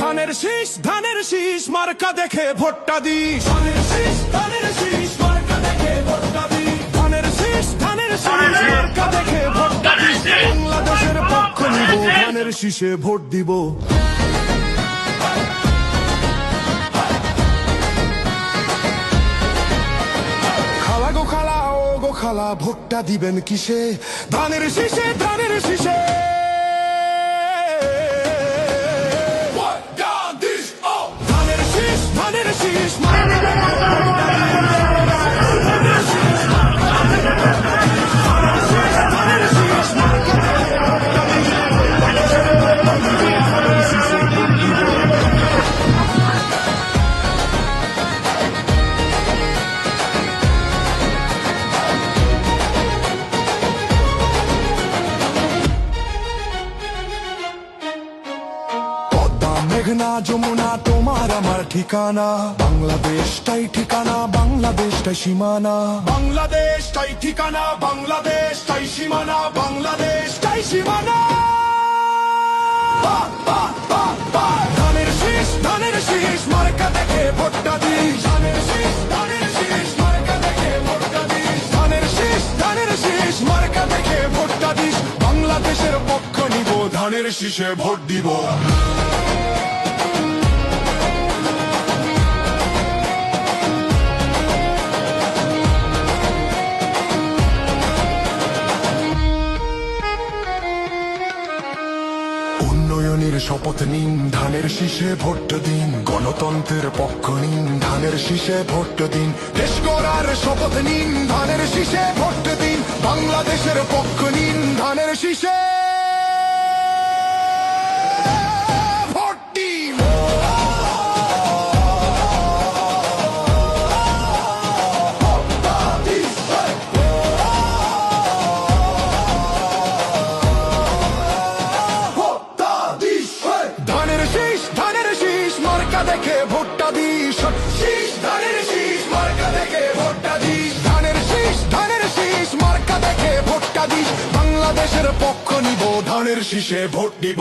ধানের শীষ ধানের শীষ মার্কা দেখে ভোটটা দিস ধানের শীষ ধানের শীষ মার্কা দেখে ভোটটা দিস ধানের শীষ ধানের শীষ মার্কা দেখে ভোটটা দিস বাংলাদেশের পক্ষ নিব ধানের শীষে ভোট দিব। গো ভোটটা দিবেন কিসে? ধানের শীষে ধানের শীষে। মেঘনা, যমুনা, তোমার আমার ঠিকানা। বাংলাদেশটাই ঠিকানা, বাংলাদেশটাই সীমানা। বাংলাদেশটাই ঠিকানা, বাংলাদেশটাই সীমানা বাংলাদেশটাই সীমানা। ধানের শীষ ধানের শীষ, মার্কা দেখে ভোটটা দিস। ধানের শীষ ধানের শীষ, মার্কা দেখে ভোটটা দিস। ধানের ধানের শীষ, মার্কা দেখে ভোটটা দিস। বাংলাদেশের ধানের শীষে ভোট দিব। উন্নয়নের শপথ নিন, ধানের শীষে ভোট দিন, গণতন্ত্রের পক্ষ নিন, ধানের শীষে ভোট দিন। দেশ গড়ার শপথ নিন, ধানের শীষে ভোট দিন, বাংলাদেশের পক্ষ নিন, ধানের শীষে দেখে ভোটটা দিস। শীষ ধানের শীষ মার্কা দেখে ভোটটা দিস। ধানের শীষ ধানের শীষ মার্কা দেখে ভোটটা দিস। বাংলাদেশের পক্ষ নিব ধানের শীষে ভোট দিব।